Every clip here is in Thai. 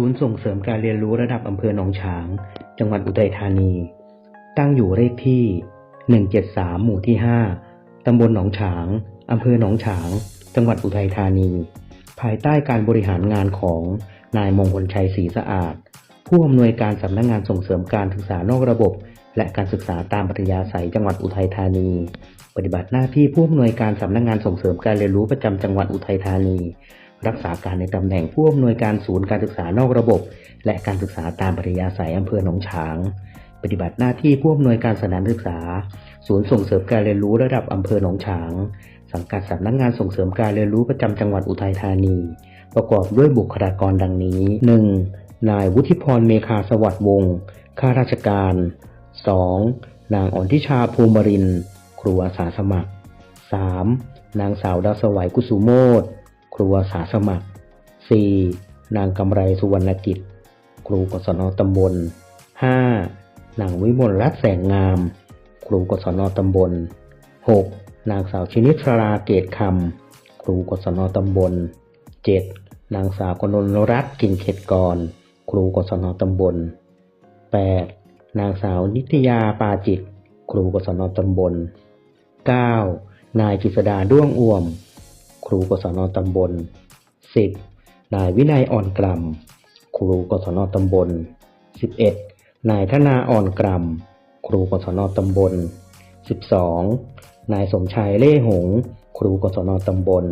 ศูนย์ส่งเสริมการเรียนรู้ระดับอำเภอหนองฉาง จังหวัดอุทัยธานี ตั้งอยู่เลขที่ 173 หมู่ที่ 5 ตำบลหนองฉาง อำเภอหนองฉาง จังหวัดอุทัยธานี ภายใต้การบริหารงานของนายมงคลชัยศรีสะอาด ผู้อำนวยการสำนักงานส่งเสริมการศึกษานอกระบบ และการศึกษาตามปัธยาศัยจังหวัดอุทัยธานี ปฏิบัติหน้าที่ผู้อำนวยการสำนักงานส่งเสริมการเรียนรู้ประจำจังหวัดอุทัยธานี รักษาการในตำแหน่งผู้อำนวยการศูนย์การศึกษานอกระบบ และการศึกษาตามปริยาศัยอำเภอหนองฉาง ปฏิบัติหน้าที่ผู้อำนวยการสถานศึกษา ศูนย์ส่งเสริมการเรียนรู้ระดับอำเภอหนองฉาง สังกัดสำนักงานส่งเสริมการเรียนรู้ประจำจังหวัดอุทัยธานี ประกอบด้วยบุคลากรดังนี้ 1. นายวุฒิพรเมคาสวัสดิ์วงศ์ข้าราชการ 2. นางอ่อนทิชาภูมิรินครูอาสาสมัคร 3. นางสาวดาวสวัยกุสุโมท ครูอาสาสมัคร 4. นางกำไรสุวรรณกิจ ครูกศนตำบล 5. นางวิมลรัตน์แสงงาม ครูกศนตำบล 6. นางสาวชินิชราเกตคำ ครูกศนตำบล 7. นางสาวกนลรัตน์กิ่งเขตกร ครูกศนตำบล 8. นางสาวนิตยาปาจิต ครูกศนตำบล 9. นายกิษดาด้วงอ่วม ครูกศนตำบล 10. นายวินัยอ่อนกล่ำครูกศนตำบล 11. นายธนาอ่อนกล่ำครูกศนตำบล 12. นายสมชายเล่หง ครูกศนตำบล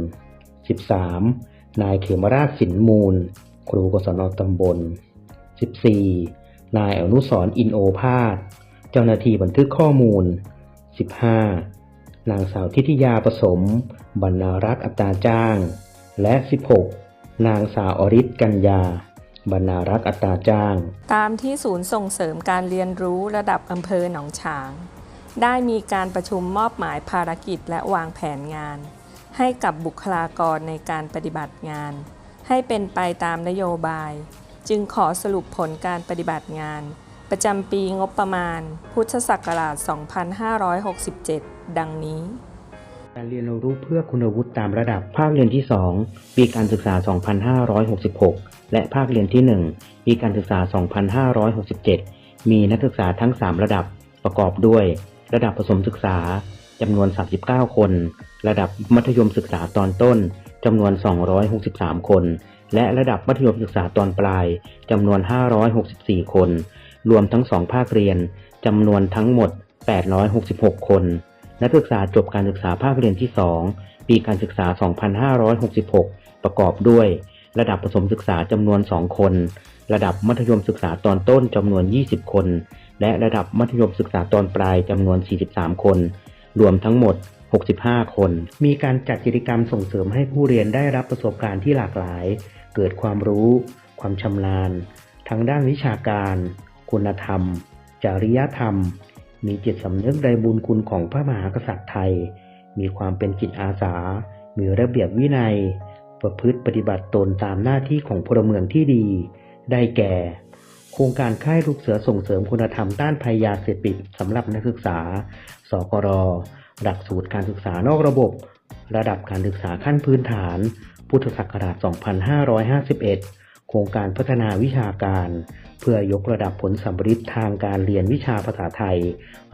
13. นายเขมราชสินมูล ครูกศนตำบล 14. นายอนุสรอินโอภาส เจ้าหน้าที่บันทึกข้อมูล 15. นางสาวทิติยาผสม บรรณารักษ์อัตราจ้าง และ 16. นางสาวอริศกัญญา บรรณารักษ์อัตราจ้าง ตามที่ศูนย์ส่งเสริมการเรียนรู้ระดับอำเภอหนองฉาง ได้มีการประชุมมอบหมายภารกิจและวางแผนงาน ให้กับบุคลากรในการปฏิบัติงาน ให้เป็นไปตามนโยบาย จึงขอสรุปผลการปฏิบัติงาน ประจำปีงบประมาณ พุทธศักราช 2567 ดังนี้ การเรียนรู้เพื่อคุณวุฒิตามระดับภาคเรียนที่ 2 ปีการศึกษา 2566 และภาคเรียนที่ 1 ปีการศึกษา 2567 มีนักศึกษาทั้ง 3 ระดับประกอบด้วย ระดับผสมศึกษาจำนวน 39 คน ระดับมัธยมศึกษาตอนต้นจำนวน 263 คน และระดับมัธยมศึกษาตอนปลายจำนวน 564 คน รวมทั้ง 2 ภาคเรียนจำนวนทั้งหมด 866 คน นักศึกษาจบการศึกษาภาคเรียนที่ 2 ปีการศึกษา 2566 ประกอบด้วย ระดับผสมศึกษาจำนวน 2 คน ระดับมัธยมศึกษาตอนต้นจำนวน 20 คน และระดับมัธยมศึกษาตอนปลายจำนวน 43 คน รวมทั้งหมด 65 คน มีการจัดกิจกรรมส่งเสริมให้ผู้เรียนได้รับประสบการณ์ที่หลากหลาย เกิดความรู้ ความชำนาญ ทั้งด้านวิชาการ คุณธรรม จริยธรรม มีจิตสำนึกในบุญคุณของพระมหากษัตริย์ไทย มีความเป็นจิตอาสา มีระเบียบวินัย ประพฤติปฏิบัติตนตามหน้าที่ของพลเมืองที่ดี ได้แก่ โครงการค่ายลูกเสือส่งเสริมคุณธรรมต้านภัยยาเสพติดสำหรับนักศึกษา สกร หลักสูตรการศึกษานอกระบบ ระดับการศึกษาขั้นพื้นฐาน พุทธศักราช 2551 โครงการพัฒนาวิชาการ เพื่อยกระดับผลสัมฤทธิ์ทางการเรียนวิชาภาษาไทย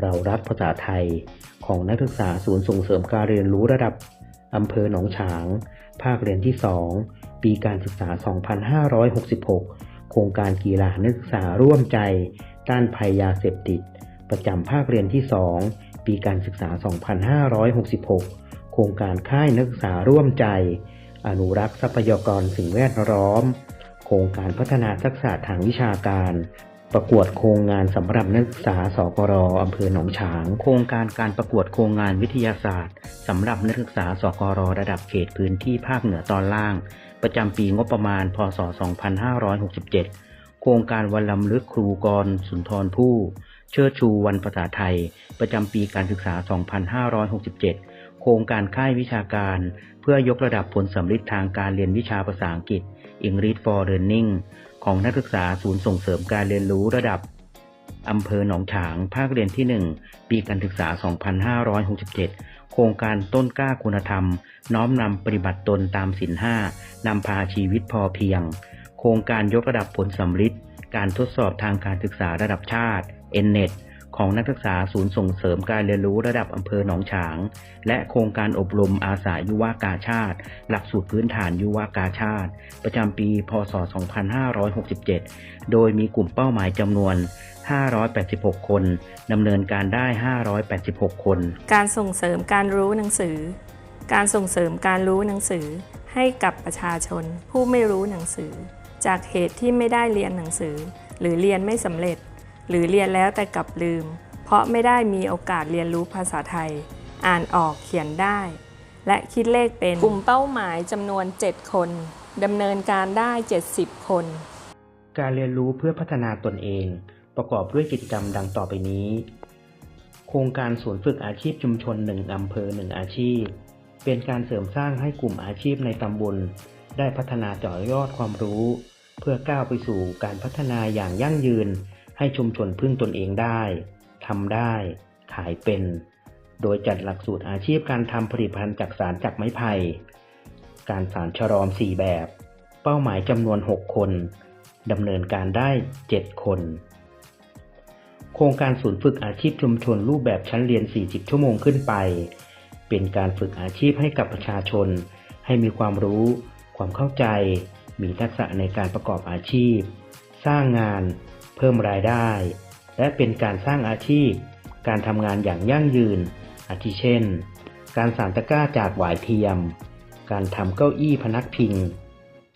เรารักภาษาไทย ของนักศึกษาศูนย์ส่งเสริมการเรียนรู้ระดับอำเภอหนองฉาง ภาคเรียนที่ 2 ปีการศึกษา 2566 โครงการกีฬานักศึกษาร่วมใจ ต้านภัยยาเสพติด ประจำภาคเรียนที่ 2 ปีการศึกษา 2566 โครงการค่ายนักศึกษาร่วมใจ อนุรักษ์ทรัพยากรสิ่งแวดล้อม รงการพัฒนาทักษะทางวิชาการ ประกวดโครงงานสำหรับนักศึกษาสกรอำเภอหนองฉาง โครงการการประกวดโครงงานวิทยาศาสตร์สำหรับนักศึกษาสกรระดับเขตพื้นที่ภาคเหนือตอนล่าง ประจำปีงบประมาณ พศ 2567 โครงการวันลำลึกครูกร สุนทรภู่เชิดชูวันภาษาไทย ประจำปีการศึกษา 2567 โครงการค่ายวิชาการ เพื่อยกระดับผลสำลิดทางการเรียนวิชาภาษาอังกฤษ English for Learning ของนักศึกษาศูนย์ส่งเสริมการเรียนรู้ระดับอำเภอหนองฉาง ภาคเรียนที่ 1 ปีการศึกษา 2567 โครงการต้นกล้าคุณธรรม น้อมนำปฏิบัติตนตามศีลห้านำพาชีวิตพอเพียง โครงการยกระดับผลสำลิดการทดสอบทางการศึกษาระดับชาติ NNET ของนักศึกษาศูนย์ส่งเสริมการเรียนรู้ระดับอำเภอหนองฉาง และโครงการอบรมอาสายุวากาชาติ หลักสูตรพื้นฐานยุวากาชาติ ประจำปี พศ 2567 โดยมีกลุ่มเป้าหมายจำนวน 586 คนดำเนินการได้ 586 คน การส่งเสริมการรู้หนังสือ การส่งเสริมการรู้หนังสือให้กับประชาชนผู้ไม่รู้หนังสือ จากเหตุที่ไม่ได้เรียนหนังสือ หรือเรียนไม่สำเร็จ หรือเรียนแล้วแต่กลับลืม เพราะไม่ได้มีโอกาสเรียนรู้ภาษาไทย อ่านออกเขียนได้ และคิดเลขเป็นกลุ่มเป้าหมายจำนวน 7 คนดำเนินการได้ 70 คน การเรียนรู้เพื่อพัฒนาตนเอง ประกอบด้วยกิจกรรมดังต่อไปนี้ โครงการศูนย์ฝึกอาชีพชุมชนหนึ่งอำเภอหนึ่งอาชีพ เป็นการเสริมสร้างให้กลุ่มอาชีพในตำบลได้พัฒนาต่อยอดความรู้ เพื่อก้าวไปสู่การพัฒนาอย่างยั่งยืน ให้ชุมชนพึ่งตนเองได้ทำได้ ขายเป็น โดยจัดหลักสูตรอาชีพการทำผลิตภัณฑ์จากสารจากไม้ไผ่ การสารชะลอม 4 แบบ เป้าหมายจำนวน 6 คนดำเนินการได้ 7 คน โครงการศูนย์ฝึกอาชีพชุมชนรูปแบบชั้นเรียน 40 ชั่วโมงขึ้นไป เป็นการฝึกอาชีพให้กับประชาชน ให้มีความรู้ ความเข้าใจ มีทักษะในการประกอบอาชีพ สร้างงาน เพิ่มรายได้ และเป็นการสร้างอาชีพ การทำงานอย่างยั่งยืน อาทิเช่น การสานตะกร้าจากหวายเทียม การทำเก้าอี้พนักพิง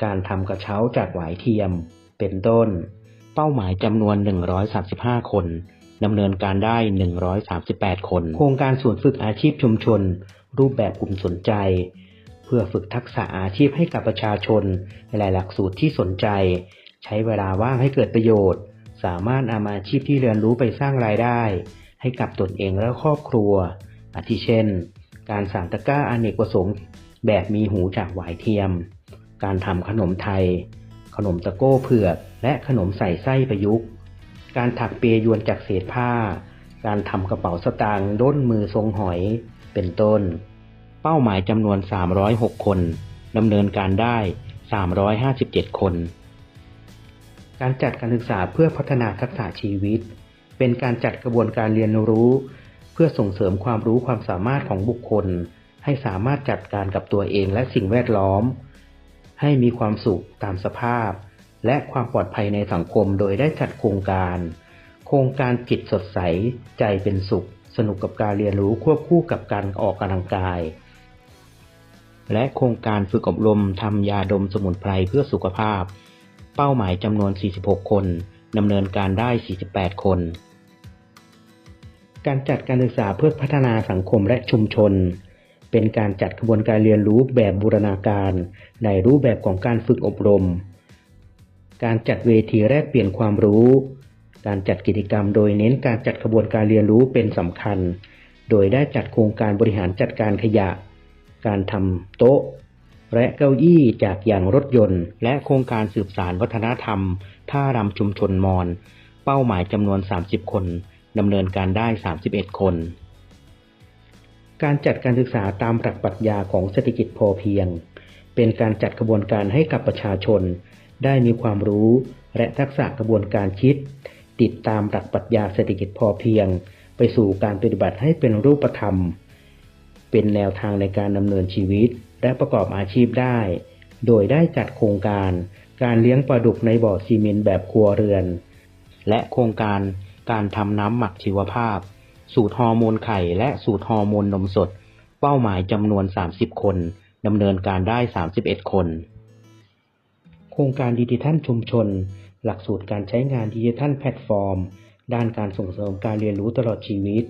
การทำกระเช้าจากหวายเทียม เป็นต้น เป้าหมายจำนวน 135 คนดำเนินการได้ 138 คน โครงการศูนย์ฝึกอาชีพชุมชน รูปแบบกลุ่มสนใจ เพื่อฝึกทักษะอาชีพให้กับประชาชนและหลักสูตรที่สนใจ ใช้เวลาว่างให้เกิดประโยชน์ สามารถนำอาชีพที่เรียนรู้ไปสร้างรายได้ ให้กับตนเองและครอบครัว อาทิเช่น การสานตะกร้าอเนกประสงค์ แบบมีหูจากหวายเทียม การทำขนมไทย ขนมตะโก้เผือก และขนมใส่ไส้ประยุกต์ การถักเปียยวนจากเศษผ้า การทำกระเป๋าสตางค์ด้นมือทรงหอย เป็นต้น เป้าหมายจำนวน 306 คนดำเนินการได้ 357 คน การจัดการศึกษาเพื่อพัฒนาทักษะชีวิต เป็นการจัดกระบวนการเรียนรู้ เพื่อส่งเสริมความรู้ความสามารถของบุคคล ให้สามารถจัดการกับตัวเองและสิ่งแวดล้อม ให้มีความสุขตามสภาพ และความปลอดภัยในสังคมโดยได้จัดโครงการ โครงการจิตสดใส ใจเป็นสุข สนุกกับการเรียนรู้ควบคู่กับการออกกำลังกาย และโครงการฝึกอบรมทำยาดมสมุนไพรเพื่อสุขภาพ เป้าหมายจำนวน 46 คนดำเนินการได้ 48 คน การจัดการศึกษาเพื่อพัฒนาสังคมและชุมชน เป็นการจัดกระบวนการเรียนรู้แบบบูรณาการ ในรูปแบบของการฝึกอบรม การจัดเวทีแลกเปลี่ยนความรู้ การจัดกิจกรรมโดยเน้นการจัดกระบวนการเรียนรู้เป็นสำคัญ โดยได้จัดโครงการบริหารจัดการขยะ การทำโต๊ะ และเก้าอี้จากอย่างรถยนต์ และโครงการสืบสารวัฒนธรรม ท่ารำชุมชนมอญเป้าหมายจำนวน 30 คนดำเนินการได้ 31 คน การจัดการศึกษาตามหลักปรัชญาของเศรษฐกิจพอเพียง เป็นการจัดกระบวนการให้กับประชาชน ได้มีความรู้และทักษะกระบวนการคิด ติดตามหลักปรัชญาเศรษฐกิจพอเพียง ไปสู่การปฏิบัติให้เป็นรูปธรรม เป็นแนวทางในการดำเนินชีวิต และประกอบอาชีพได้ โดยได้จัดโครงการการเลี้ยงปลาดุกในบ่อซีเมนต์แบบครัวเรือน และโครงการการทำน้ำหมักชีวภาพ สูตรฮอร์โมนไข่และสูตรฮอร์โมนนมสด เป้าหมายจำนวน 30 คนดำเนินการได้ 31 คน โครงการดิจิทัลชุมชน หลักสูตรการใช้งานดิจิทัลแพลตฟอร์ม ด้านการส่งเสริมการเรียนรู้ตลอดชีวิต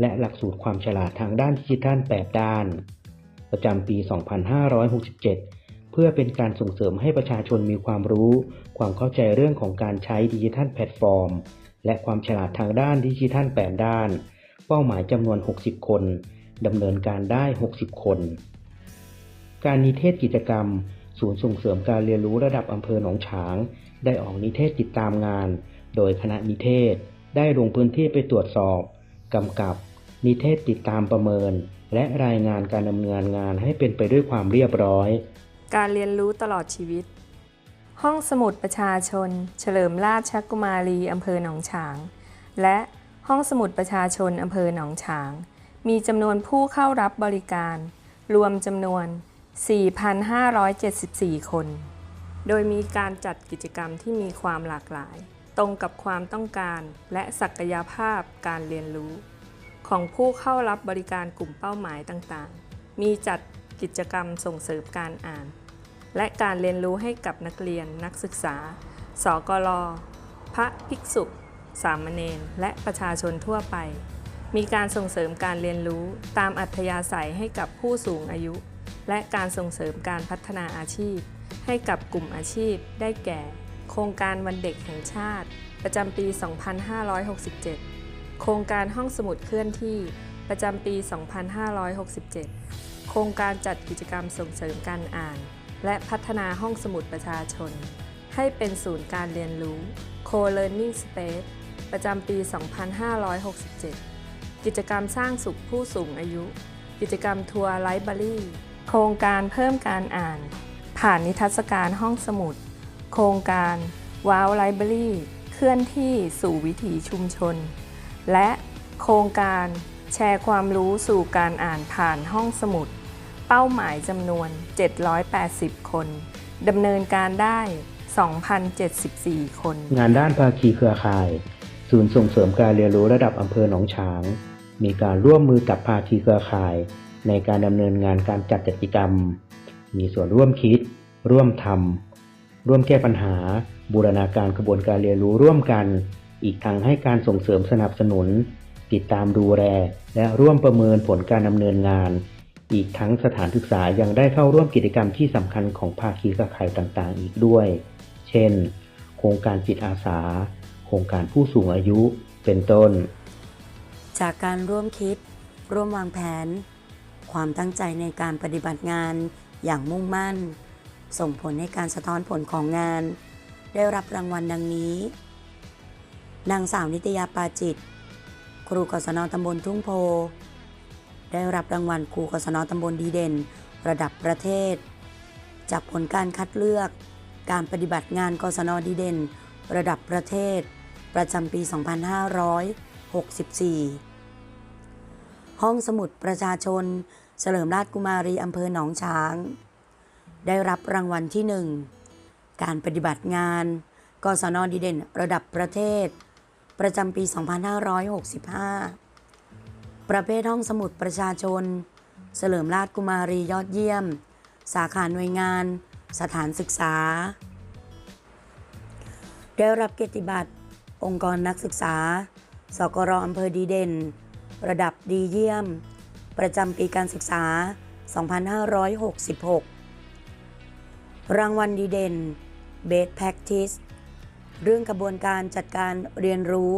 และหลักสูตรความฉลาดทางด้านดิจิทัล8ด้าน ประจำปี 2567 เพื่อเป็นการส่งเสริมให้ประชาชนมีความรู้ ความเข้าใจเรื่องของการใช้ดิจิทัลแพลตฟอร์ม และความฉลาดทางด้านดิจิทัล8ด้าน เป้าหมายจำนวน 60 คนดำเนินการได้ 60 คน การนิเทศกิจกรรม ศูนย์ส่งเสริมการเรียนรู้ระดับอำเภอหนองฉาง ได้ออกนิเทศติดตามงาน โดยคณะนิเทศได้ลงพื้นที่ไปตรวจสอบ กำกับ นิเทศติดตามประเมิน และรายงานการดำเนินงานให้เป็นไปด้วยความเรียบร้อย การเรียนรู้ตลอดชีวิต ห้องสมุดประชาชน เฉลิมราชกุมารีอำเภอหนองฉาง และห้องสมุดประชาชนอำเภอหนองฉาง มีจำนวนผู้เข้ารับบริการ รวมจำนวน 4,574 คน โดยมีการจัดกิจกรรมที่มีความหลากหลาย ตรงกับความต้องการและศักยภาพการเรียนรู้ ของผู้เข้ารับบริการกลุ่มเป้าหมายต่างๆ มีจัดกิจกรรมส่งเสริมการอ่าน และการเรียนรู้ให้กับนักเรียนนักศึกษา สกลพระภิกษุ สามเณร และประชาชนทั่วไป มีการส่งเสริมการเรียนรู้ตามอัธยาศัยให้กับผู้สูงอายุ และการส่งเสริมการพัฒนาอาชีพ ให้กับกลุ่มอาชีพ ได้แก่ โครงการวันเด็กแห่งชาติ ประจำปี 2567 โครงการห้องสมุดเคลื่อนที่ประจำปี 2567 โครงการจัดกิจกรรมส่งเสริมการอ่าน และพัฒนาห้องสมุดประชาชน ให้เป็นศูนย์การเรียนรู้ Co-Learning Space ประจำปี 2567 กิจกรรมสร้างสุขผู้สูงอายุ กิจกรรมทัวร์ไลบรารีโครงการเพิ่มการอ่าน ผ่านนิทรรศการห้องสมุด โครงการว้าวไลบรารีเคลื่อนที่สู่วิถีชุมชน และโครงการแชร์ความรู้สู่การอ่านผ่านห้องสมุด เป้าหมายจำนวน 780 คนดำเนินการได้ 2,074 คน งานด้านภาคีเครือข่าย ศูนย์ส่งเสริมการเรียนรู้ระดับอำเภอหนองฉาง มีการร่วมมือกับภาคีเครือข่าย ในการดำเนินงานการจัดกิจกรรม มีส่วนร่วมคิด ร่วมทำร่วมแก้ปัญหา บูรณาการกระบวนการเรียนรู้ร่วมกัน อีกทั้งให้การส่งเสริมสนับสนุน ติดตามดูแล และร่วมประเมินผลการดำเนินงาน อีกทั้งสถานศึกษายังได้เข้าร่วมกิจกรรมที่สำคัญของภาคีเครือข่ายต่างๆ อีกด้วย เช่น โครงการจิตอาสา โครงการผู้สูงอายุ เป็นต้น จากการร่วมคิด ร่วมวางแผน ความตั้งใจในการปฏิบัติงานอย่างมุ่งมั่น ส่งผลให้การสะท้อนผลของงาน ได้รับรางวัลดังนี้ นางสาวนิตยาปาจิต ครูกศนตำบลทุ่งโพ ได้รับรางวัลครูกศนตำบลดีเด่น ระดับประเทศ จากผลการคัดเลือก การปฏิบัติงานกศนดีเด่น ระดับประเทศ ประจำปี 2564 ห้องสมุดประชาชน เฉลิมราชกุมารีอำเภอหนองฉาง ได้รับรางวัลที่1การปฏิบัติงานกศนดีเด่น ระดับประเทศ ประจำปี 2565 ประเภทห้องสมุดประชาชน เฉลิมราชกุมารียอดเยี่ยม สาขาหน่วยงาน สถานศึกษา ได้รับเกียรติบัตร องค์กรนักศึกษา สกรอำเภอดีเด่น ระดับดีเยี่ยม ประจำปีการศึกษา 2566 รางวัลดีเด่น Best Practice เรื่องกระบวนการจัดการเรียนรู้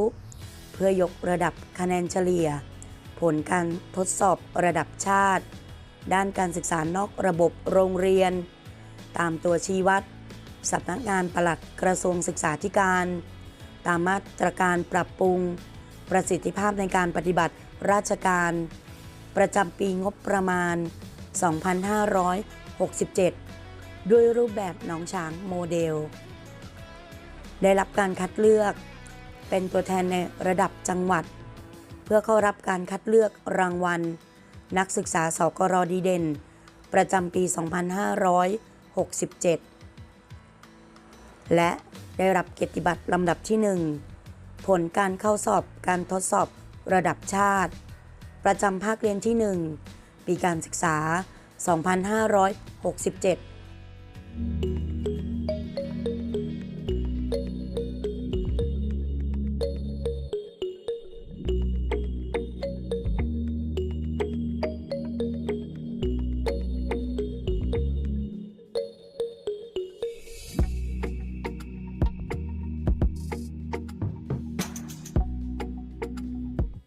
เพื่อยกระดับคะแนนเฉลี่ย ผลการทดสอบระดับชาติ ด้านการศึกษานอกระบบโรงเรียน ตามตัวชี้วัดสำนักงานปลัดกระทรวงศึกษาธิการ ตามมาตรการปรับปรุง ประสิทธิภาพในการปฏิบัติราชการ ประจำปีงบประมาณ 2567 ด้วยรูปแบบหนองช้างโมเดล ได้รับการคัดเลือก เป็นตัวแทนในระดับจังหวัด เพื่อเข้ารับการคัดเลือกรางวัล นักศึกษาสกรดีเด่น ประจำปี 2567 และได้รับเกียรติบัตรลำดับที่ 1 ผลการเข้าสอบการทดสอบระดับชาติ ประจำภาคเรียนที่ 1 ปีการศึกษา 2567